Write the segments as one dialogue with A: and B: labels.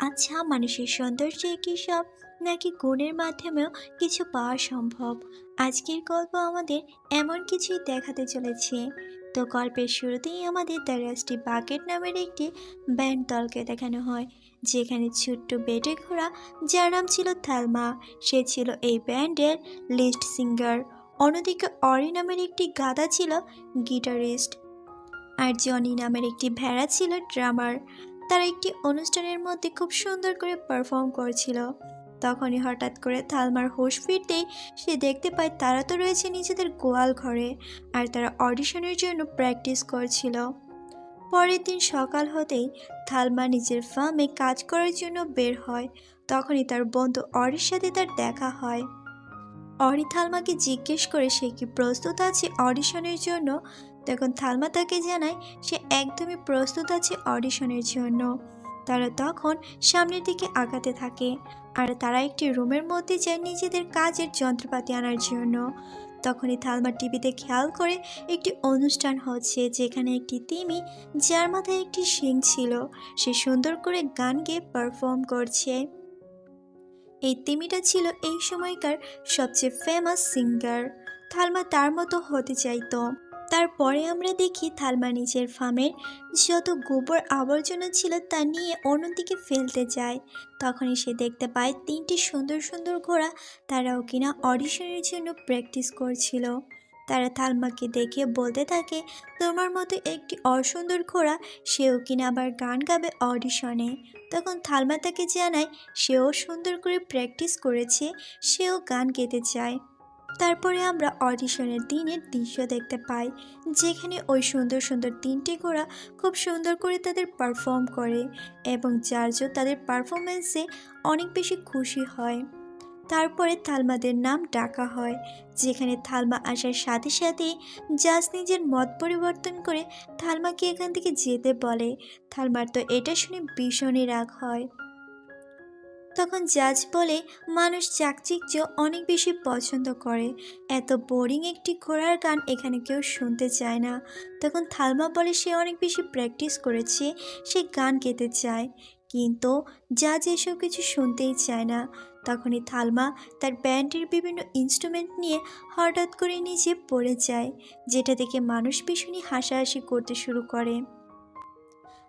A: আচ্ছা মানুষের সৌন্দর্য কি সব, নাকি গুণের মাধ্যমেও কিছু পাওয়া সম্ভব? আজকের গল্প আমাদের এমন কিছুই দেখাতে চলেছে। তো গল্পের শুরুতেই আমাদের দ্য বাকেট নামের একটি ব্যান্ড দলকে দেখানো হয়, যেখানে ছোট্ট বেটে ঘোড়া, যার নাম ছিল থালমা, সে ছিল এই ব্যান্ডের লিস্ট সিঙ্গার। অন্যদিকে অরি নামের একটি গাদা ছিল গিটারিস্ট, আর জনি নামের একটি ভেড়া ছিল ড্রামার। তারা একটি অনুষ্ঠানের মধ্যে খুব সুন্দর করে পারফর্ম করছিল। তখনই হঠাৎ করে থালমার হোশ ফিরতেই সে দেখতে পায় তারা তো রয়েছে নিজেদের গোয়াল ঘরে আর তারা অডিশনের জন্য প্র্যাকটিস করছিল। পরের দিন সকাল হতেই থালমা নিজের ফার্মে কাজ করার জন্য বের হয়। তখনই তার বন্ধু অরির সাথে তার দেখা হয়। অরি থালমাকে জিজ্ঞেস করে সে কি প্রস্তুত আছে অডিশনের জন্য? তখন থালমা তাকে জানায়, সে একদমই প্রস্তুত আছে অডিশনের জন্য। তারা তখন সামনের দিকে আগাতে থাকে আর তারা একটি রুমের মধ্যে যায় নিজেদের কাজের যন্ত্রপাতি আনার জন্য। তখনই থালমা টিভিতে খেয়াল করে একটি অনুষ্ঠান হচ্ছে যেখানে একটি তিমি, যার মাথায় একটি শিং ছিল। সে সুন্দর করে গান গেয়ে পারফর্ম করছে। এই তিমিটা ছিল এই সময়কার সবচেয়ে ফেমাস সিঙ্গার থালমা তার মতো হতে চাইত। তারপরে আমরা দেখি থালমা নিজের ফার্মের যত গোবর আবর্জনা ছিল তা নিয়ে অন্যদিকে ফেলতে যায়। তখনই সে দেখতে পায় তিনটি সুন্দর সুন্দর ঘোড়া তারাও কিনা অডিশনের জন্য প্র্যাকটিস করছিল। তারা থালমাকে দেখে বলতে থাকে, তোমার মতো একটি অসুন্দর ঘোড়া সেও কিনা আবার গান গাবে অডিশনে। তখন থালমা তাকে জানায়, সেও সুন্দর করে প্র্যাকটিস করেছে, সেও গান গেতে চায়। তারপরে আমরা অডিশনের দিনের দৃশ্য দেখতে পাই, যেখানে ওই সুন্দর সুন্দর তিনটে ঘোড়া খুব সুন্দর করে তাদের পারফর্ম করে এবং জার্জো তাদের পারফরমেন্সে অনেক বেশি খুশি হয়। তারপরে থালমাদের নাম ডাকা হয়, যেখানে থালমা আসার সাথে সাথে জাজ নিজের মত পরিবর্তন করে থালমাকে এখান থেকে যেতে বলে। থালমার তো এটা শুনে ভীষণই রাগ হয়। তখন জাজ বলে, মানুষ চাকচিক্য অনেক বেশি পছন্দ করে। এত বোরিং একটি ঘোড়ার গান এখানে কেউ শুনতে চায় না। তখন থালমা বলে, সে অনেক বেশি প্র্যাকটিস করেছে, সে গান গেতে চায়। কিন্তু জাজ এসব কিছু শুনতেই চায় না, তখনই থালমা তার ব্যান্ডের বিভিন্ন ইনস্ট্রুমেন্ট নিয়ে হঠাৎ করে নিচে পড়ে যায়, যেটা দেখে মানুষ ভীষণই হাসাহাসি করতে শুরু করে।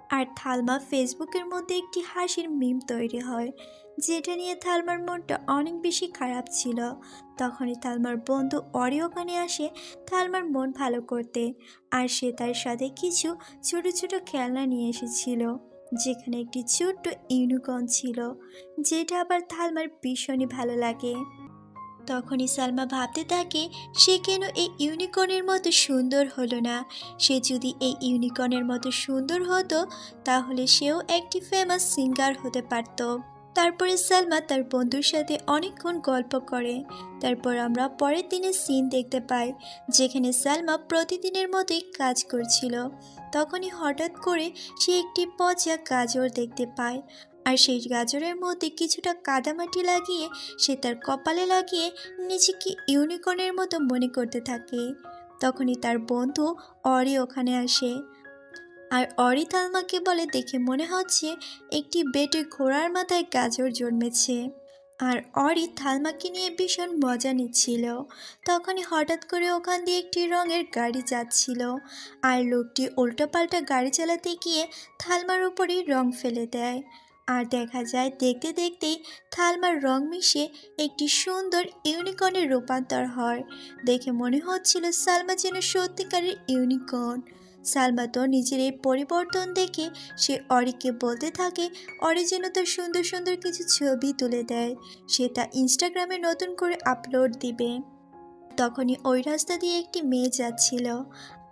A: আর থালমা ফেসবুকের মধ্যে একটি হাসির মিম তৈরি হয়, যেটা নিয়ে থালমার মনটা অনেক বেশি খারাপ ছিল। তখনই থালমার বন্ধু অরি ওখানে আসে থালমার মন ভালো করতে, আর সে তার সাথে কিছু ছোট ছোট খেলনা নিয়ে এসেছিল। যেখানে একটি ছোট্ট ইউনিকর্ন ছিল, যেটা আবার থালমার ভীষণই ভালো লাগে। তখনই সালমা ভাবতে থাকে, সে কেন এই ইউনিকর্নের মতো সুন্দর হলো না? সে যদি এই ইউনিকর্নের মতো সুন্দর হতো, তাহলে সেও একটি ফেমাস সিঙ্গার হতে পারত। তারপরে সালমা তার বন্ধুর সাথে অনেকক্ষণ গল্প করে। তারপর আমরা পরের দিনের সিন দেখতে পাই, যেখানে সালমা প্রতিদিনের মতোই কাজ করছিল। তখনই হঠাৎ করে সে একটি পচা গাজর দেখতে পায় আর সেই গাজরের মধ্যে কিছুটা কাদামাটি লাগিয়ে সে তার কপালে লাগিয়ে নিজেকে ইউনিকর্নের মতো মনে করতে থাকে। তখনই তার বন্ধু অরি ওখানে আসে। আর অরি তালমাকে বলে দেখে মনে হচ্ছে একটি বেটে ঘোড়ার মাথায় গাজর জন্মেছে। আর অরি থালমাকে নিয়ে ভীষণ মজা নিচ্ছিল। তখনই হঠাৎ করে ওখান দিয়ে একটি রঙের গাড়ি যাচ্ছিল। আর লোকটি উল্টোপাল্টা গাড়ি চালাতে গিয়ে থালমার উপরেই রং ফেলে দেয়। আর দেখা যায় দেখতে দেখতেই থালমার রং মিশে একটি সুন্দর ইউনিকর্নের রূপান্তর হয়। দেখে মনে হচ্ছিল সালমা যেন সত্যিকারের ইউনিকর্ন। সালমা তো নিজের এই পরিবর্তন দেখে সে অরিককে বলতে থাকে, অরি যেন তার সুন্দর সুন্দর কিছু ছবি তুলে দেয়। সে তা ইনস্টাগ্রামে নতুন করে আপলোড দিবে। তখনই ওই রাস্তা দিয়ে একটি মেয়ে যাচ্ছিল।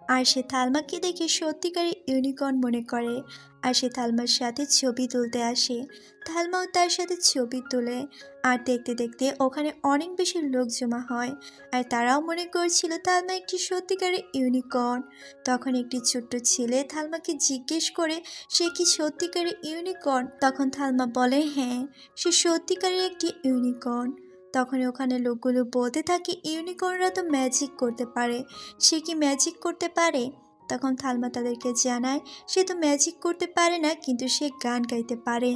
A: আর সে থালমাকে দেখে সত্যিকারের ইউনিকর্ন মনে করে। আর সে থালমার সাথে ছবি তুলতে আসে। থালমাও তার সাথে ছবি তোলে আর দেখতে দেখতে ওখানে অনেক বেশি লোক জমা হয়। আর তারাও মনে করছিল থালমা একটি সত্যিকারের ইউনিকর্ন। তখন একটি ছোট্ট ছেলে থালমাকে জিজ্ঞেস করে, সে কি সত্যিকারের ইউনিকর্ন? তখন থালমা বলে হ্যাঁ সে সত্যিকারের একটি ইউনিকর্ন। তখন ওখানে লোকগুলো বলতে থাকে, ইউনিকর্নরা তো ম্যাজিক করতে পারে। সে কি ম্যাজিক করতে পারে? তখন থালমা তাদেরকে জানায়, সে তো ম্যাজিক করতে পারে না, কিন্তু সে গান গাইতে পারে।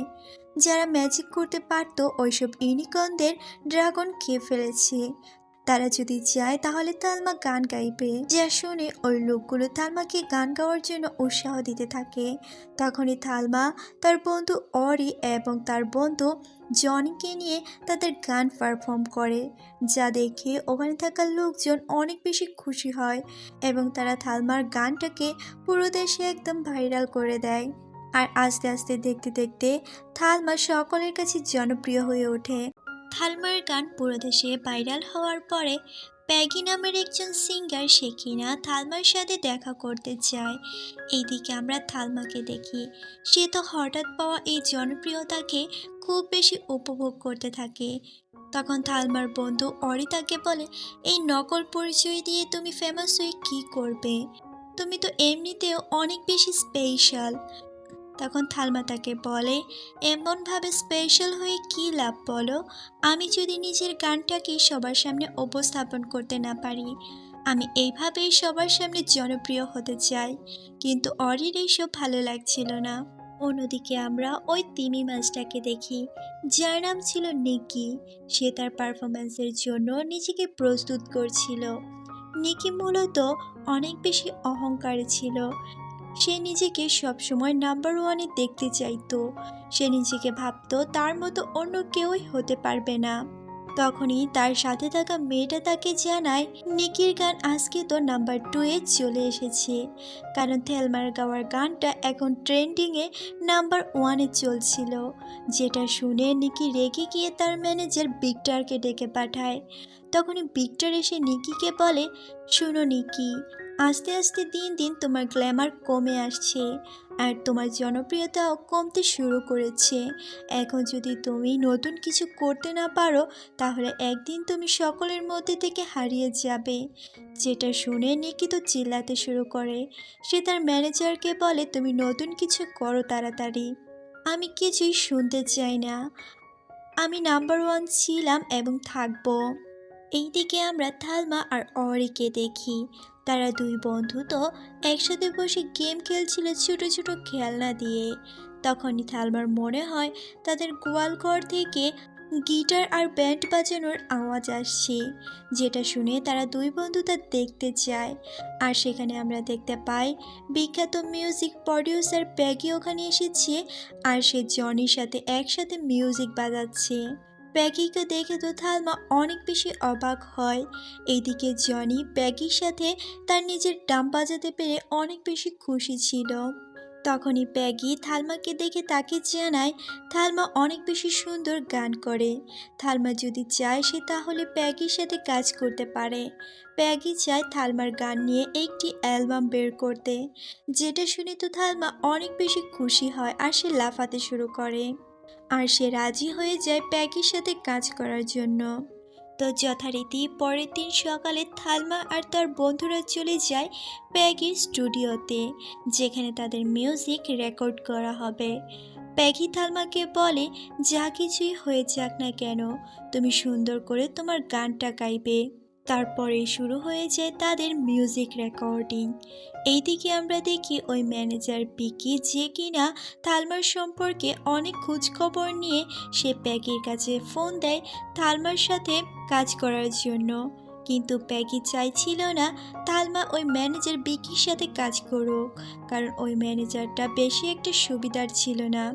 A: যারা ম্যাজিক করতে পারতো, ওইসব ইউনিকর্নদের ড্রাগন খেয়ে ফেলেছে। তারা যদি চায় তাহলে তালমা গান গাইবে। যা শুনে ওই লোকগুলো তালমাকে গান গাওয়ার জন্য উৎসাহ দিতে থাকে। তখনই তালমা তার বন্ধু অরি এবং তার বন্ধু জনিকে নিয়ে তাদের গান পারফর্ম করে, যা দেখে ওখানে থাকা লোকজন অনেক বেশি খুশি হয় এবং তারা থালমার গানটাকে পুরো দেশে একদম ভাইরাল করে দেয়। আর আস্তে আস্তে দেখতে দেখতে থালমা সকলের কাছে জনপ্রিয় হয়ে ওঠে। থালমার গান পুরো দেশে ভাইরাল হওয়ার পরে প্যাগি নামের একজন সিঙ্গার সে কিনা থালমার সাথে দেখা করতে চায়। এইদিকে আমরা থালমাকে দেখি। সে তো হঠাৎ পাওয়া এই জনপ্রিয়তাকে খুব বেশি উপভোগ করতে থাকে। তখন থালমার বন্ধু অরি তাকে বলে, এই নকল পরিচয় দিয়ে তুমি ফেমাস হয়ে কী করবে? তুমি তো এমনিতেও অনেক বেশি স্পেশাল তখন থালমা তাকে বলে, এমনভাবে স্পেশাল হয়ে কী লাভ বলো? আমি যদি নিজের গানটাকে সবার সামনে উপস্থাপন করতে না পারি, আমি এইভাবেই সবার সামনে জনপ্রিয় হতে চাই। কিন্তু অরির এইসব ভালো লাগছিল না। অন্যদিকে আমরা ওই তিমি মাছটাকে দেখি, যার নাম ছিল নিকি। সে তার পারফরমেন্সের জন্য নিজেকে প্রস্তুত করছিল। নিকি মূলত অনেক বেশি অহংকারী ছিল। সে নিজেকে সবসময় নাম্বার ওয়ানে দেখতে চাইতো। সে নিজেকে ভাবতো তার মতো অন্য কেউই হতে পারবে না। তখনই তার সাথে থাকা মেয়েটা তাকে জানায় নিকির গান আজকে তো নাম্বার টু এ চলে এসেছে। কারণ থেলমার গাওয়ার গানটা এখন ট্রেন্ডিংয়ে নাম্বার ওয়ানে চলছিল। যেটা শুনে নিকি রেগে গিয়ে তার ম্যানেজার বিক্টারকে ডেকে পাঠায়। তখনই বিক্টার এসে নিকিকে বলে, শুনো নিকি আস্তে আস্তে দিন দিন তোমার গ্ল্যামার কমে আসছে আর তোমার জনপ্রিয়তাও কমতে শুরু করেছে। এখন যদি তুমি নতুন কিছু করতে না পারো, তাহলে একদিন তুমি সকলের মধ্যে থেকে হারিয়ে যাবে। যেটা শুনে নিকি তো চিল্লাতে শুরু করে। সে তার ম্যানেজারকে বলে, তুমি নতুন কিছু করো তাড়াতাড়ি। আমি কিছুই শুনতে চাই না। আমি নাম্বার ওয়ান ছিলাম এবং থাকব। এইদিকে আমরা থালমা আর অরিকে দেখি। তারা দুই বন্ধু তো একসাথে বসে গেম খেলছিল ছোট ছোট খেলনা দিয়ে। তখনই থালমার মনে হয় তাদের গোয়ালঘর থেকে গিটার আর ব্যান্ড বাজানোর আওয়াজ আসছে, যেটা শুনে তারা দুই বন্ধু তা দেখতে চায়। আর সেখানে আমরা দেখতে পাই বিখ্যাত মিউজিক প্রডিউসার প্যাগি ওখানে এসেছে আর সে জনির সাথে একসাথে মিউজিক বাজাচ্ছে। প্যাগিকে দেখে তো থালমা অনেক বেশি অবাক হয়। এইদিকে জনি প্যাগির সাথে তার নিজের ডাম বাজাতে পেরে অনেক বেশি খুশি ছিল। তখনই প্যাগি থালমাকে দেখে তাকে জানায়, থালমা অনেক বেশি সুন্দর গান করে। থালমা যদি চায় সে তাহলে প্যাগির সাথে কাজ করতে পারে। প্যাগি চায় থালমার গান নিয়ে একটি অ্যালবাম বের করতে। যেটা শুনে তো থালমা অনেক বেশি খুশি হয় আর সে লাফাতে শুরু করে। আর সে রাজি হয়ে যায় প্যাগির সাথে কাজ করার জন্য। তো যথারীতি পরের দিন সকালে থালমা আর তার বন্ধুরা চলে যায় প্যাগির স্টুডিওতে, যেখানে তাদের মিউজিক রেকর্ড করা হবে। প্যাগি থালমাকে বলে, যা কিছুই হয়ে যাক না কেন, তুমি সুন্দর করে তোমার গানটা গাইবে। তারপরে শুরু হয়ে যায় তাদের মিউজিক রেকর্ডিং এইদিকে আমরা দেখি ওই ম্যানেজার পিকি যে কিনা থালমার সম্পর্কে অনেক খোঁজখবর নিয়ে সে প্যাগির কাছে ফোন দেয় থালমার সাথে কাজ করার জন্য। কিন্তু প্যাগি চাইছিল না তালমা ওই ম্যানেজার বিকির সাথে কাজ করুক, কারণ ওই ম্যানেজারটা বেশি একটা সুবিধার ছিল না।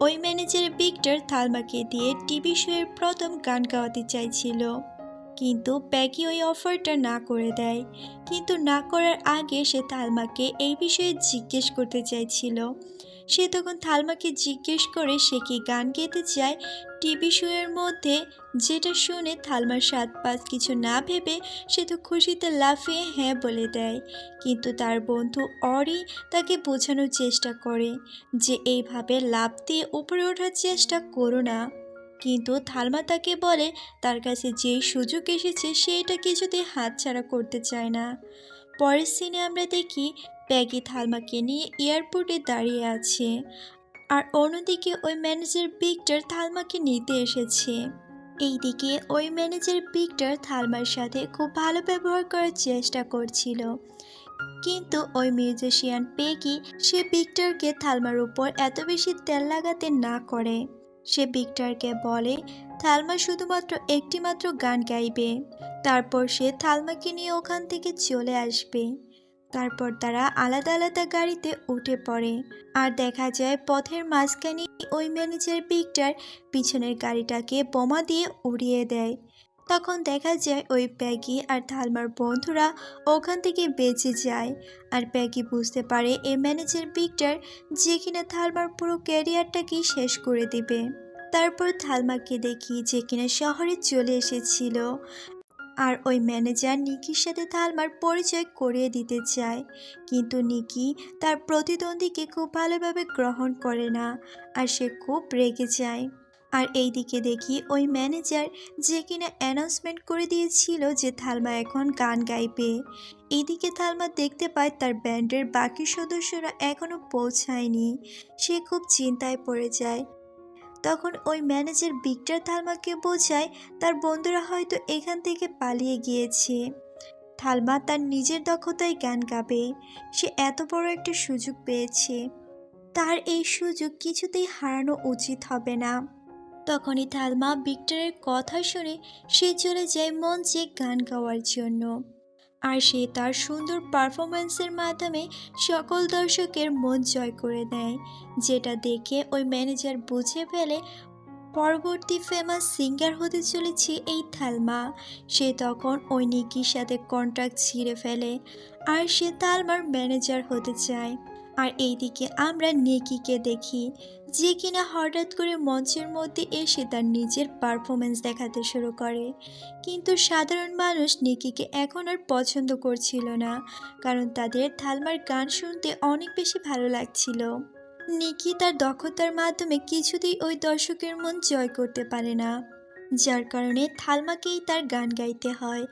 A: ওই ম্যানেজার বিক্টর থালমাকে দিয়ে টিভি শোয়ের প্রথম গান গাওয়াতে চাইছিল। কিন্তু প্যাগি ওই অফারটা না করে দেয়। কিন্তু না করার আগে সে থালমাকে এই বিষয়ে জিজ্ঞেস করতে চাইছিল। সে তখন থালমাকে জিজ্ঞেস করে সে কি গান গেতে চায়? টিভি শোয়ের মধ্যে যেটা শুনে থালমার সাত পাঁচ কিছু না ভেবে সে তো খুশিতে লাফিয়ে হ্যাঁ বলে দেয়। কিন্তু তার বন্ধু অরি তাকে বোঝানোর চেষ্টা করে যে এইভাবে লাফ দিয়ে উপরে ওঠার চেষ্টা করো না। কিন্তু থালমা তাকে বলে, তার কাছে যেই সুযোগ এসেছে, সে এটা কিছুতে হাতছাড়া করতে চায় না। পরের সিনে আমরা দেখি, প্যাগি থালমাকে নিয়ে এয়ারপোর্টে দাঁড়িয়ে আছে। আর অন্যদিকে ওই ম্যানেজার বিক্টর থালমাকে নিতে এসেছে। এইদিকে ওই ম্যানেজার বিক্টর থালমার সাথে খুব ভালো ব্যবহার করার চেষ্টা করছিল। কিন্তু ওই মিউজিশিয়ান পেগি সে ভিক্টরকে থালমার উপর এত বেশি তেল লাগাতে না করে। সে ভিক্টরকে বলে, থালমা শুধুমাত্র একটিমাত্র গান গাইবে। তারপর সে থালমাকে নিয়ে ওখান থেকে চলে আসবে। তারপর তারা আলাদা আলাদা গাড়িতে উঠে পড়ে। আর দেখা যায় পথের মাঝখানে ওই ম্যানেজার পিকটার পিছনের গাড়িটাকে বোমা দিয়ে উড়িয়ে দেয়। তখন দেখা যায় ওই প্যাগি আর থালমার বন্ধুরা ওখান থেকে বেঁচে যায়। আর প্যাগি বুঝতে পারে এই ম্যানেজার ভিক্টর যে কিনা থালমার পুরো ক্যারিয়ারটাকেই শেষ করে দিবে। তারপর থালমাকে দেখি যে কিনা শহরে চলে এসেছিল। আর ওই ম্যানেজার নিকির সাথে থালমার পরিচয় করিয়ে দিতে চায়। কিন্তু নিকি তার প্রতিদ্বন্দ্বীকে খুব ভালোভাবে গ্রহণ করে না। আর সে খুব রেগে যায়। আর এই দিকে দেখি ওই ম্যানেজার যে কিনা অ্যানাউন্সমেন্ট করে দিয়েছিল যে থালমা এখন গান গাইবে। এইদিকে থালমা দেখতে পায় তার ব্যান্ডের বাকি সদস্যরা এখনও পৌঁছায়নি। সে খুব চিন্তায় পড়ে যায়। তখন ওই ম্যানেজার ভিক্টর থালমাকে বোঝায় তার বন্ধুরা হয়তো এখান থেকে পালিয়ে গিয়েছে। থালমা তার নিজের দক্ষতায় গান গাবে। সে এত বড় একটা সুযোগ পেয়েছে। তার এই সুযোগ কিছুতেই হারানো উচিত হবে না। তখনই থালমা ভিক্টরের কথা শুনে সে চলে যায় মঞ্চে গান গাওয়ার জন্য। আর সে তার সুন্দর পারফরমেন্সের মাধ্যমে সকল দর্শকের মন জয় করে দেয় যেটা দেখে ওই ম্যানেজার বুঝে ফেলে, পরবর্তী ফেমাস সিঙ্গার হতে চলেছে এই থালমা সে তখন ওই নিকির সাথে কন্ট্রাক্ট ছিঁড়ে ফেলে, আর সে তালমার ম্যানেজার হতে চায়। আর এইদিকে আমরা নেকিকে দেখি যে কিনা হঠাৎ করে মঞ্চের মধ্যে এসে তার নিজের পারফরমেন্স দেখাতে শুরু করে। কিন্তু সাধারণ মানুষ নিকিকে এখন আর পছন্দ করছিল না, কারণ তাদের থালমার গান শুনতে অনেক বেশি ভালো লাগছিল। নিকি তার দক্ষতার মাধ্যমে কিছুতেই ওই দর্শকের মন জয় করতে পারে না, যার কারণে থালমাকেই তার গান গাইতে হয়।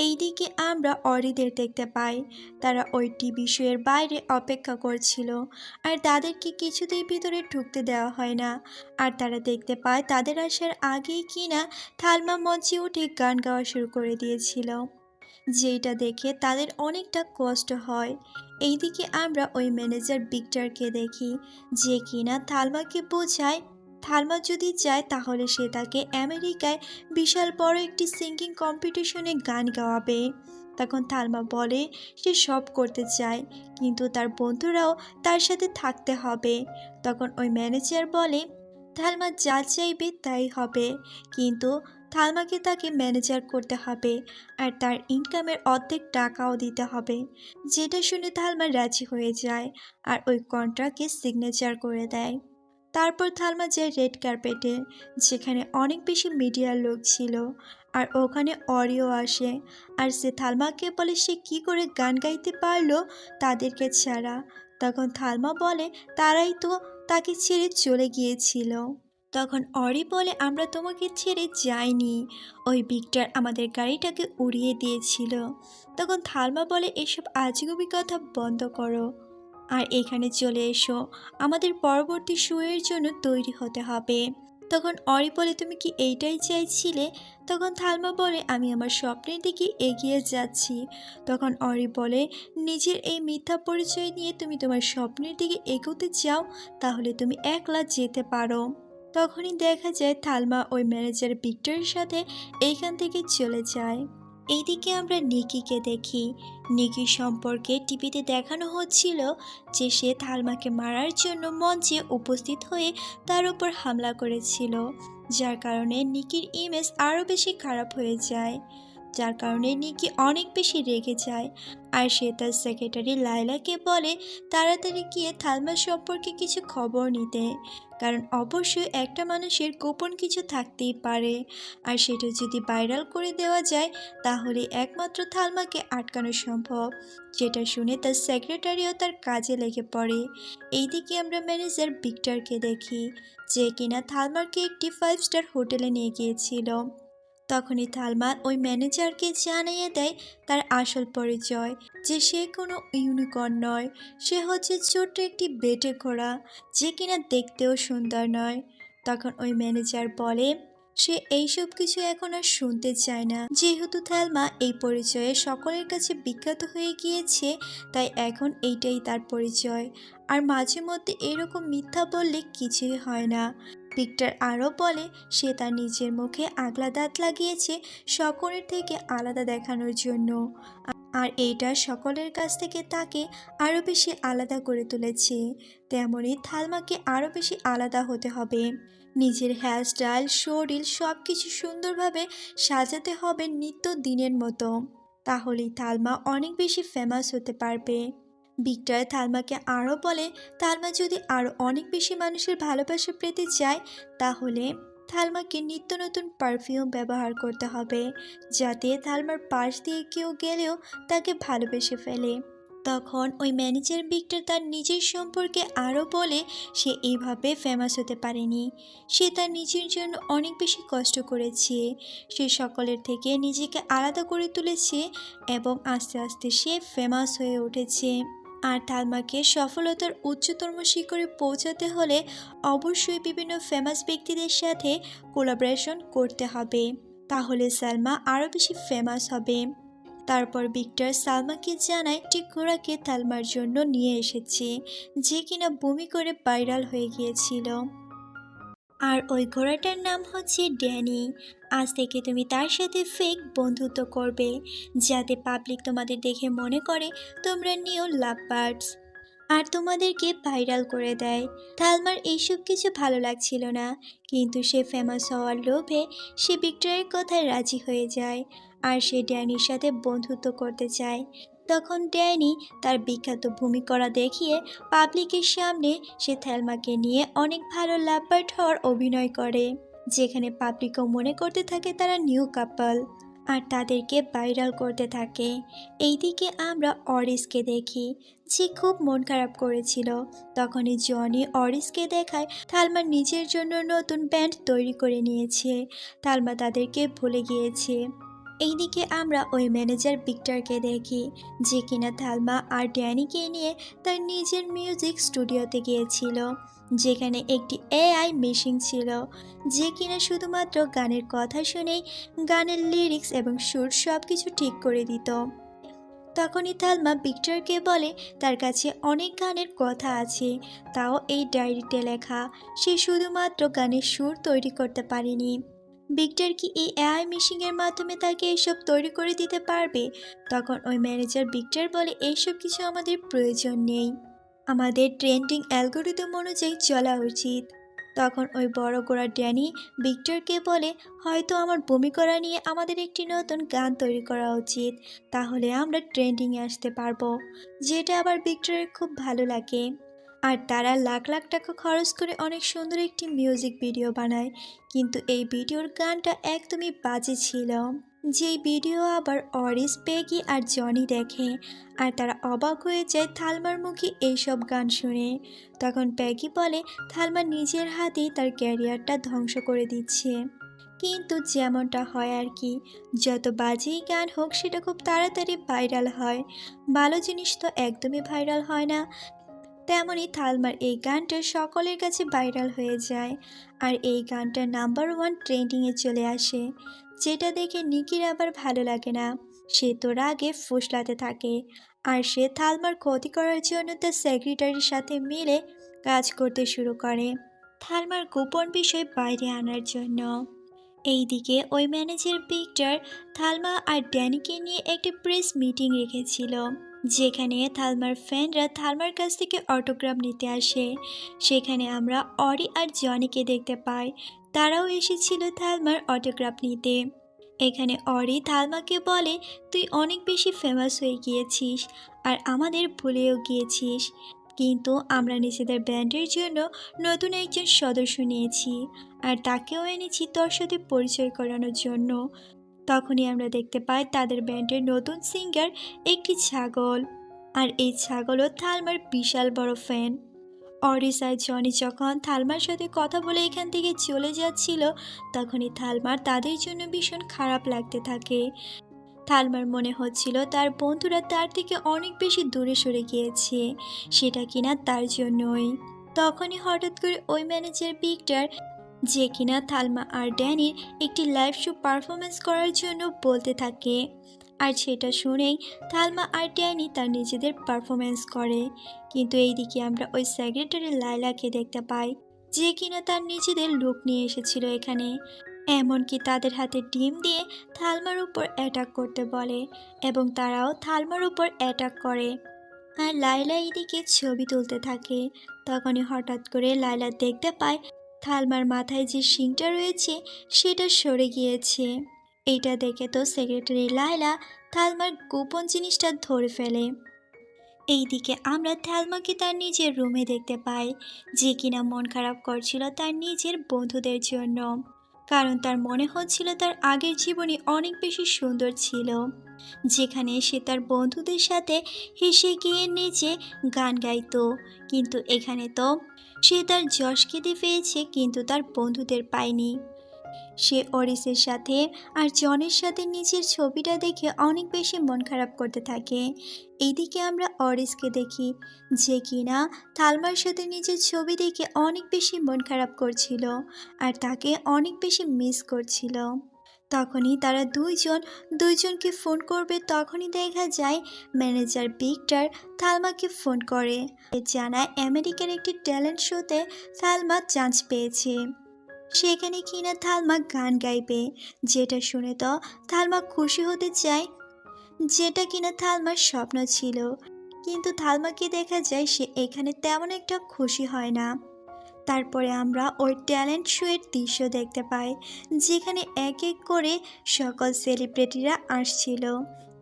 A: এইদিকে আমরা অরিদের দেখতে পাই। তারা ওই টিভি শোয়ের বাইরে অপেক্ষা করছিল। আর তাদেরকে কিছুতেই ভিতরে ঢুকতে দেওয়া হয় না। আর তারা দেখতে পায় তাদের আসার আগেই কিনা থালমা মঞ্চে উঠে গান গাওয়া শুরু করে দিয়েছিল। যেটা দেখে তাদের অনেকটা কষ্ট হয়। এইদিকে আমরা ওই ম্যানেজার ভিক্টরকে দেখি। যে কিনা থালমাকে বোঝায় থালমা যদি চায়, তাহলে সে তাকে আমেরিকায় বিশাল বড় একটি সিঙ্গিং কম্পিটিশনে গান গাওয়াবে। তখন থালমা বলে, সে সব করতে চায়, কিন্তু তার বন্ধুরাও তার সাথে থাকতে হবে। তখন ওই ম্যানেজার বলে থালমা যা চাইবে তাই হবে, কিন্তু থালমাকে তাকে ম্যানেজার করতে হবে, আর তার ইনকামের অর্ধেক টাকাও দিতে হবে। যেটা শুনে থালমা রাজি হয়ে যায়, আর ওই কন্ট্রাক্টে সিগনেচার করে দেয়। তারপর থালমা যায় রেড কার্পেটে, যেখানে অনেক বেশি মিডিয়ার লোক ছিল, আর ওখানে অরিও আসে। আর সে থালমাকে বলে সে কি করে গান গাইতে পারল তাদেরকে ছাড়া। তখন থালমা বলে, তারাই তো তাকে ছেড়ে চলে গিয়েছিল। তখন অরি বলে, আমরা তোমাকে ছেড়ে যাইনি। ওই ভিক্টর আমাদের গাড়িটাকে উড়িয়ে দিয়েছিল। তখন থালমা বলে, এসব আজগুবি কথা বন্ধ করো। আর এখানে চলে এসো। আমাদের পরবর্তী শোয়ের জন্য তৈরি হতে হবে। তখন অরি বলে, তুমি কি এইটাই চাইছিলে? তখন থালমা বলে, আমি আমার স্বপ্নের দিকে এগিয়ে যাচ্ছি। তখন অরি বলে, নিজের এই মিথ্যা পরিচয় নিয়ে তুমি তোমার স্বপ্নের দিকে এগোতে চাও, তাহলে তুমি একলা যেতে পারো। তখনই দেখা যায়, থালমা ওই ম্যানেজার ভিক্টরের সাথে এইখান থেকে চলে যায়। এইদিকে আমরা নিকিকে দেখি। নিকি সম্পর্কে টিভিতে দেখানো হচ্ছিল যে সে থালমাকে মারার জন্য মঞ্চে উপস্থিত হয়ে তার উপর হামলা করেছিল, যার কারণে নিকির ইমেজ আরও বেশি খারাপ হয়ে যায়। যার কারণে নিকি অনেক বেশি রেগে যায়। আর সে তার সেক্রেটারি লাইলাকে বলে, তাড়াতাড়ি গিয়ে থালমা সম্পর্কে কিছু খবর নিতে। কারণ অবশ্যই একটা মানুষের গোপন কিছু থাকতেই পারে। আর সেটা যদি ভাইরাল করে দেওয়া যায়, তাহলে একমাত্র থালমাকে আটকানো সম্ভব। যেটা শুনে তার সেক্রেটারিও তার কাজে লেগে পড়ে। এইদিকে আমরা ম্যানেজার ভিক্টরকে দেখি, যে কিনা থালমারকে একটি ফাইভ স্টার হোটেলে নিয়ে গিয়েছিল। তখনই থালমা ওই ম্যানেজারকে জানিয়ে দেয় তার আসল পরিচয়, যে সে কোনো ইউনিকর্ন নয়, সে হচ্ছে ছোট্ট একটি বেটে ঘোড়া, যে কিনা দেখতেও সুন্দর নয়। তখন ওই ম্যানেজার বলে, সে এইসব কিছু এখন আর শুনতে চায় না। যেহেতু থালমা এই পরিচয়ে সকলের কাছে বিখ্যাত হয়ে গিয়েছে, তাই এখন এইটাই তার পরিচয়। আর মাঝে মধ্যে এরকম মিথ্যা বললে কিছুই হয় না। ভিক্টর আরও বলে, সে তার নিজের মুখে আগলা দাঁত লাগিয়েছে সকলের থেকে আলাদা দেখানোর জন্য। আর এইটা সকলের কাছ থেকে তাকে আরও বেশি আলাদা করে তুলেছে। তেমনই থালমাকে আরও বেশি আলাদা হতে হবে। নিজের হেয়ার হেয়ারস্টাইল শরীর সব কিছু সুন্দরভাবে সাজাতে হবে নিত্য দিনের মতো। তাহলেই থালমা অনেক বেশি ফেমাস হতে পারবে। বিক্টর থালমাকে আরও বলে, থালমা যদি আরও অনেক বেশি মানুষের ভালোবাসা পেতে চায়, তাহলে থালমাকে নিত্য নতুন পারফিউম ব্যবহার করতে হবে, যাতে থালমার পাশ দিয়ে কেউ গেলেও তাকে ভালোবেসে ফেলে। তখন ওই ম্যানেজার বিক্টর তার নিজের সম্পর্কে আরও বলে, সে এইভাবে ফেমাস হতে পারেনি। সে তার নিজের জন্য অনেক বেশি কষ্ট করেছে। সে সকলের থেকে নিজেকে আলাদা করে তুলেছে এবং আস্তে আস্তে সে ফেমাস হয়ে উঠেছে। আর তালমাকে সফলতার উচ্চতম শিখরে পৌঁছাতে হলে অবশ্যই বিভিন্ন ফেমাস ব্যক্তিদের সাথে কোলাবরেশন করতে হবে। তাহলে সালমা আরও বেশি ফেমাস হবে। তারপর ভিক্টর সালমাকে জানায় একটি ঘোড়াকে তালমার জন্য নিয়ে এসেছে, যে কিনা বমি করে ভাইরাল হয়ে গিয়েছিল। আর ওই ঘোড়াটার নাম হচ্ছে ড্যানি। আজ থেকে তুমি তার সাথে ফেক বন্ধুত্ব করবে, যাতে পাবলিক তোমাদের দেখে মনে করে তোমরা নিও লাভ বার্ডস আর তোমাদেরকে ভাইরাল করে দেয়। থালমার এইসব কিছু ভালো লাগছিল না, কিন্তু সে ফেমাস হওয়ার লোভে সে ভিক্টরের কথায় রাজি হয়ে যায়। আর সে ড্যানির সাথে বন্ধুত্ব করতে চায়। তখন ড্যানি তার বিখ্যাত ভূমি করা দেখিয়ে পাবলিকের সামনে সে থেলমাকে নিয়ে অনেক ভালো লাভবার্ড হওয়ার অভিনয় করে, যেখানে পাবলিকও মনে করতে থাকে তারা নিউ কাপল আর তাদেরকে ভাইরাল করতে থাকে। এইদিকে আমরা অরিসকে দেখি যে খুব মন খারাপ করেছিল। তখনই জনি অরিসকে দেখায় থালমা নিজের জন্য নতুন ব্যান্ড তৈরি করে নিয়েছে। থালমা তাদেরকে ভুলে গিয়েছে। এইদিকে আমরা ওই ম্যানেজার ভিক্টরকে দেখি, যে কিনা থালমা আর ড্যানিকে নিয়ে তার নিজের মিউজিক স্টুডিওতে গিয়েছিল, যেখানে একটি এআই মেশিন ছিল, যে কিনা শুধুমাত্র গানের কথা শুনেই গানের লিরিক্স এবং সুর সব কিছু ঠিক করে দিত। তখনই থালমা ভিক্টরকে বলে, তার কাছে অনেক গানের কথা আছে, তাও এই ডায়েরিতে লেখা, সে শুধুমাত্র গানের সুর তৈরি করতে পারেনি। ভিক্টর কি এই এআই মেশিনের মাধ্যমে তাকে এইসব তৈরি করে দিতে পারবে? তখন ওই ম্যানেজার ভিক্টর বলে এইসব কিছু আমাদের প্রয়োজন নেই। আমাদের ট্রেন্ডিং অ্যালগোরিদম অনুযায়ী চলা উচিত। তখন ওই বড় গোড়া ড্যানি ভিক্টরকে বলে, হয়তো আমার বমি করা নিয়ে আমাদের একটি নতুন গান তৈরি করা উচিত। তাহলে আমরা ট্রেন্ডিংয়ে আসতে পারব। যেটা আবার ভিক্টরের খুব ভালো লাগে। আর তারা লাখ লাখ টাকা খরচ করে অনেক সুন্দর একটি মিউজিক ভিডিও বানায়। কিন্তু এই ভিডিওর গানটা একদমই বাজে ছিল। যেই ভিডিও আবার অরিস, পেগি আর জনি দেখে আর তারা অবাক হয়ে যায় থালমার মুখে এইসব গান শুনে। তখন প্যাগি বলে, থালমা নিজের হাতেই তার ক্যারিয়ারটা ধ্বংস করে দিচ্ছে। কিন্তু যেমনটা হয় আর কি, যত বাজেই গান হোক সেটা খুব তাড়াতাড়ি ভাইরাল হয়। ভালো জিনিস তো একদমই ভাইরাল হয় না। তেমনই থালমার এই গানটা সকলের কাছে ভাইরাল হয়ে যায়। আর এই গানটা নাম্বার ওয়ান ট্রেন্ডিংয়ে চলে আসে। যেটা দেখে নিকির আবার ভালো লাগে না। সে তো রাগে ফুসলাতে থাকে। আর সে থালমার ক্ষতি করার জন্য তার সেক্রেটারির সাথে মিলে কাজ করতে শুরু করে। থালমার গোপন বিষয় বাইরে আনার জন্য। এইদিকে ওই ম্যানেজার ভিক্টর, থালমা আর ড্যানিকে নিয়ে একটি প্রেস মিটিং রেখেছিল। যেখানে থালমার ফ্যানরা থালমার কাছ থেকে অটোগ্রাফ নিতে আসে। সেখানে আমরা অরি আর জনিকে দেখতে পাই। তারাও এসেছিল থালমার অটোগ্রাফ নিতে। এখানে অরি থালমাকে বলে, তুই অনেক বেশি ফেমাস হয়ে গিয়েছিস আর আমাদের ভুলেও গিয়েছিস। কিন্তু আমরা নিজেদের ব্যান্ডের জন্য নতুন একজন সদস্য নিয়েছি আর তাকেও এনেছি তোর সাথে পরিচয় করানোর জন্য। তখনই আমরা দেখতে পাই তাদের ব্যান্ডের নতুন সিঙ্গার একটি ছাগল। আর এই ছাগলও থালমার বিশাল বড় ফ্যান। অরিসায় জনি যখন থালমার সাথে কথা বলে এখান থেকে চলে যাচ্ছিল, তখনই থালমার তাদের জন্য ভীষণ খারাপ লাগতে থাকে। থালমার মনে হচ্ছিল তার বন্ধুরা তার থেকে অনেক বেশি দূরে সরে গিয়েছে, সেটা কিনা তার জন্যই। তখনই হঠাৎ করে ওই ম্যানেজার ভিক্টর যে কিনা থালমা আর ড্যানির একটি লাইভ শো পারফরমেন্স করার জন্য বলতে থাকে। আর সেটা শুনেই থালমা আর ড্যানি তার নিজেদের পারফরমেন্স করে। কিন্তু এইদিকে আমরা ওই সেক্রেটারি লাইলাকে দেখতে পাই, যে কিনা তার নিজেদের লুক নিয়ে এসেছিল এখানে। এমনকি তাদের হাতে ডিম দিয়ে থালমার উপর অ্যাটাক করতে বলে এবং তারাও থালমার উপর অ্যাটাক করে। আর লাইলা এদিকে ছবি তুলতে থাকে। তখনই হঠাৎ করে লাইলা দেখতে পায় থালমার মাথায় যে শিংটা রয়েছে, সেটা সরে গিয়েছে। এইটা দেখে তো সেক্রেটারি লাইলা থালমার গোপন জিনিসটা ধরে ফেলে। এইদিকে আমরা থালমাকে তার নিজের রুমে দেখতে পাই, যে কিনা মন খারাপ করছিল তার নিজের বন্ধুদের জন্য। কারণ তার মনে হচ্ছিল তার আগের জীবনী অনেক বেশি সুন্দর ছিল। যেখানে সে তার বন্ধুদের সাথে হেসে গিয়ে নেচে গান গাইতো। কিন্তু এখানে তো সে তার যশ খেতে পেয়েছে কিন্তু তার বন্ধুদের পায়নি। সে অরিসের সাথে আর জনের সাথে নিজের ছবিটা দেখে অনেক বেশি মন খারাপ করতে থাকে। এইদিকে আমরা অরিসকে দেখি, যে কিনা থালমার সাথে নিজের ছবি দেখে অনেক বেশি মন খারাপ করছিল আর তাকে অনেক বেশি মিস করছিল। তখনই তারা দুইজন, দুইজনকে ফোন করবে। তখনই দেখা যায় ম্যানেজার বিক্টার থালমাকে ফোন করে। জানায় আমেরিকার একটি ট্যালেন্ট শোতে থালমা চান্স পেয়েছে। সেখানে কিনা থালমা গান গাইবে। যেটা শুনে তো থালমা খুশি হতে চায়, যেটা কিনা থালমার স্বপ্ন ছিল। কিন্তু থালমাকে দেখা যায় সে এখানে তেমন একটা খুশি হয় না। তারপরে আমরা ওই ট্যালেন্ট শোয়ের দৃশ্য দেখতে পাই, যেখানে এক এক করে সকল সেলিব্রিটিরা আসছিল,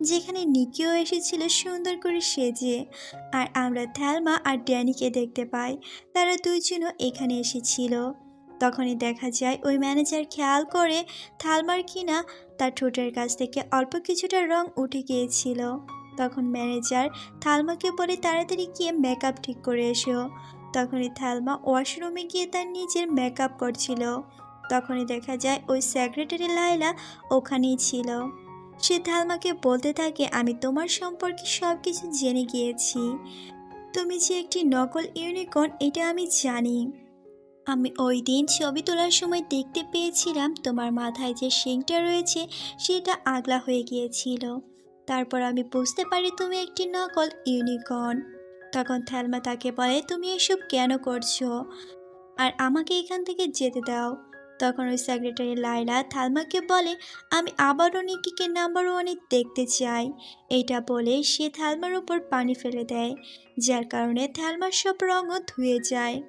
A: যেখানে নিকিও এসেছিল সুন্দর করে সেজে। আর আমরা থ্যালমা আর ড্যানিকে দেখতে পাই, তারা দুইজনও এখানে এসেছিল। তখনই দেখা যায় ওই ম্যানেজার খেয়াল করে থালমার কিনা তার ঠোঁটের কাছ থেকে অল্প কিছুটা রং উঠে গিয়েছিল। তখন ম্যানেজার থালমাকে বলে, তাড়াতাড়ি গিয়ে মেকআপ ঠিক করে এসো। তখনই থালমা ওয়াশরুমে গিয়ে তার নিজের মেকআপ করছিল। তখনই দেখা যায় ওই সেক্রেটারি লাইলা ওখানেই ছিল। সে থালমাকে বলতে থাকে, আমি তোমার সম্পর্কে সব কিছু জেনে গিয়েছি। তুমি যে একটি নকল ইউনিকর্ন এটা আমি জানি। আমি ওই দিন ছবি তোলার সময় দেখতে পেয়েছিলাম, তোমার মাথায় যে শিংটা রয়েছে, সেটা আগলা হয়ে গিয়েছিল। তারপর আমি বুঝতে পারি তুমি একটি নকল ইউনিকর্ন তখন থ্যালমা তাকে বলে, তুমি এসব কেন করছ? আর আমাকে এখান থেকে যেতে দাও। তখন ওই সেক্রেটারি লাইলা থালমাকে বলে, আমি আবারও নিকিকে নাম্বার ওয়ানে দেখতে চাই। এইটা বলে সে থালমার উপর পানি ফেলে দেয়, যার কারণে থালমার সব রঙও ধুয়ে যায়।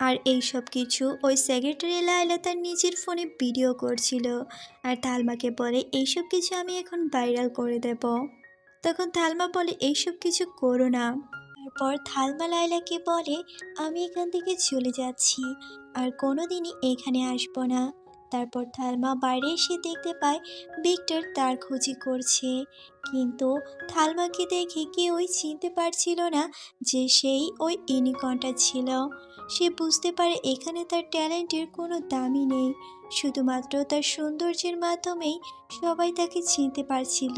A: আর এই সব কিছু ওই সেক্রেটারি লাইলা তার নিজের ফোনে ভিডিও করছিল। আর থালমাকে বলে, এইসব কিছু আমি এখন ভাইরাল করে দেব। তখন থালমা বলে, এইসব কিছু করো না। তারপর থালমা লাইলাকে বলে, আমি এখান থেকে চলে যাচ্ছি, আর কোনো দিনই এখানে আসব না। তারপর থালমা বাইরে এসে দেখতে পায় ভিক্টর তার খোঁজি করছে। কিন্তু থালমাকে দেখে কেউই চিনতে পারছিল না যে সেই ওই ইউনিকর্নটা ছিল। সে বুঝতে পারে এখানে তার ট্যালেন্টের কোনো দামই নেই। শুধুমাত্র তার সৌন্দর্যের মাধ্যমেই সবাই তাকে চিনতে পারছিল।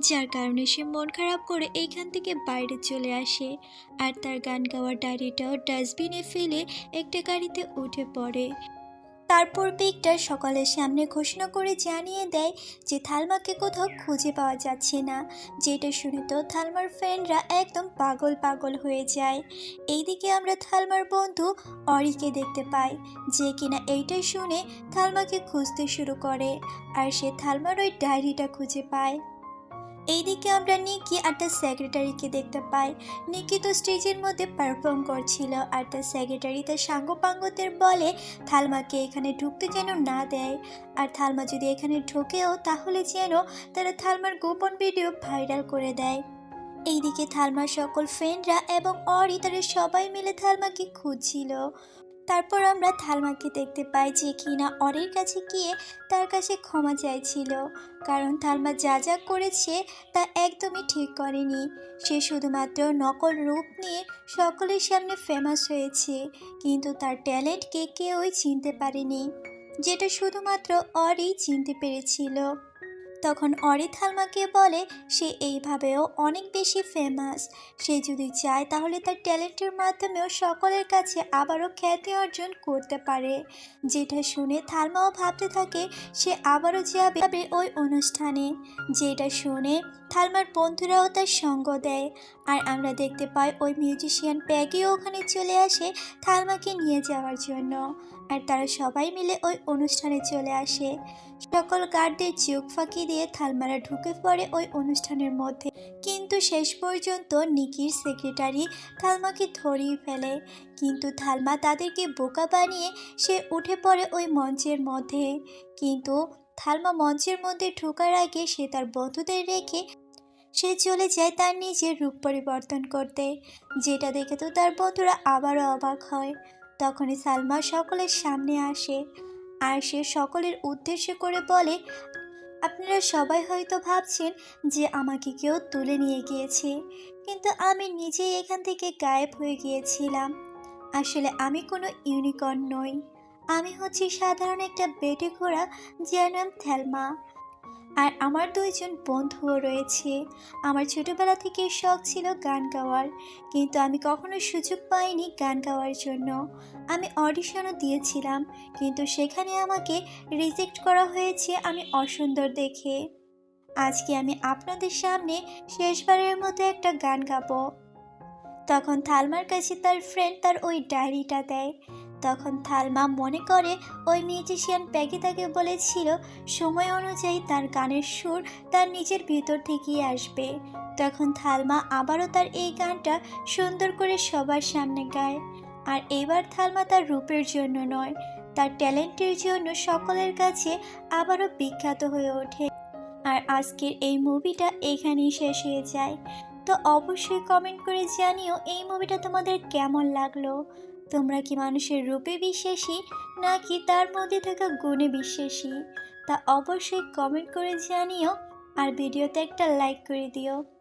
A: যার কারণে সে মন খারাপ করে এইখান থেকে বাইরে চলে আসে। আর তার গান গাওয়ার ডায়েরিটাও ডাস্টবিনে ফেলে একটা গাড়িতে উঠে পড়ে। তারপর বিগটার সকালের সামনে ঘোষণা করে জানিয়ে দেয় যে থালমাকে কোথাও খুঁজে পাওয়া যাচ্ছে না। যেটা শুনে তো থালমার ফ্রেন্ডরা একদম পাগল পাগল হয়ে যায়। এইদিকে আমরা থালমার বন্ধু অরিকে দেখতে পাই, যে কিনা এইটাই শুনে থালমাকে খুঁজতে শুরু করে। আর সে থালমার ওই ডায়েরিটা খুঁজে পায়। এইদিকে আমরা নিকি আর তার সেক্রেটারিকে দেখতে পাই। নিকি তো স্টেজের মধ্যে পারফর্ম করছিল আর তার সেক্রেটারি তার সাঙ্গপাঙ্গদের বলে, থালমাকে এখানে ঢুকতে যেন না দেয়। আর থালমা যদি এখানে ঢোকেও, তাহলে যেন তারা থালমার গোপন ভিডিও ভাইরাল করে দেয়। এইদিকে থালমার সকল ফ্রেন্ডরা এবং অরি তারা সবাই মিলে থালমাকে খুঁজছিল। তারপর আমরা থালমাকে দেখতে পাই যে কিনা অরের কাছে গিয়ে তার কাছে ক্ষমা চাইছিল। কারণ থালমা যা যা করেছে তা একদমই ঠিক করেনি। সে শুধুমাত্র নকল রূপ নিয়ে সকলের সামনে ফেমাস হয়েছে। কিন্তু তার ট্যালেন্টকে কেউই চিনতে পারেনি। যেটা শুধুমাত্র অরই চিনতে পেরেছিল। তখন অরি থালমাকে বলে, সে এইভাবেও অনেক বেশি ফেমাস সে যদি চায় তাহলে তার ট্যালেন্টের মাধ্যমেও সকলের কাছে আবারও খ্যাতি অর্জন করতে পারে। যেটা শুনে থালমাও ভাবতে থাকে, সে আবারও যাবে ওই অনুষ্ঠানে। যেটা শুনে থালমার বন্ধুরাও তার সঙ্গ দেয়। আর আমরা দেখতে পাই ওই মিউজিশিয়ান প্যাগিও ওখানে চলে আসে থালমাকে নিয়ে যাওয়ার জন্য। আর তারা সবাই মিলে ওই অনুষ্ঠানে চলে আসে। সকল গার্ডদের চোখ ফাঁকি দিয়ে থালমারা ঢুকে পড়ে ওই অনুষ্ঠানের মধ্যে। কিন্তু শেষ পর্যন্ত নিকির সেক্রেটারি থালমাকে ধরিয়ে ফেলে। কিন্তু থালমা তাদেরকে বোকা বানিয়ে সে উঠে পড়ে ওই মঞ্চের মধ্যে। কিন্তু থালমা মঞ্চের মধ্যে ঢোকার আগে সে তার বন্ধুদের রেখে সে চলে যায় তার নিজের রূপ পরিবর্তন করতে। যেটা দেখে তো তার বন্ধুরা আবারও অবাক হয়। তখনই সালমা সকলের সামনে আসে। আর সে সকলের উদ্দেশ্য করে বলে, আপনারা সবাই হয়তো ভাবছেন যে আমাকে কেউ তুলে নিয়ে গিয়েছে, কিন্তু আমি নিজেই এখান থেকে গায়েব হয়ে গিয়েছিলাম। আসলে আমি কোনো ইউনিকর্ন নই। আমি হচ্ছি সাধারণ একটা বেটে ঘোড়া, যার নাম থেলমা আর আমার দুইজন বন্ধুও রয়েছে। আমার ছোটবেলা থেকে শখ ছিল গান গাওয়ার, কিন্তু আমি কখনো সুযোগ পাইনি গান গাওয়ার জন্য। আমি অডিশনও দিয়েছিলাম, কিন্তু সেখানে আমাকে রিজেক্ট করা হয়েছে আমি অসুন্দর দেখে। আজকে আমি আপনাদের সামনে শেষবারের মতো একটা গান গাবো। তখন থালমার কাছে তার ফ্রেন্ড তার ওই ডায়েরিটা দেয়। তখন থালমা মনে করে ওই মিউজিশিয়ান প্যাকি তাকে বলেছিল, সময় অনুযায়ী তার গানের সুর তার নিজের ভিতর থেকেই আসবে। তখন থালমা আবারও তার এই গানটা সুন্দর করে সবার সামনে গায়। আর এবার থালমা তার রূপের জন্য নয়, তার ট্যালেন্টের জন্য সকলের কাছে আবারও বিখ্যাত হয়ে ওঠে। আর আজকের এই মুভিটা এখানেই শেষ হয়ে যায়। তো অবশ্যই কমেন্ট করে জানিও এই মুভিটা তোমাদের কেমন লাগল। তোমরা কি মানুষের রূপে বিশ্বাসী, নাকি তার মধ্যে থাকা গুণে বিশ্বাসী? তা অবশ্যই কমেন্ট করে জানিও, আর ভিডিওতে একটা লাইক করে দিও।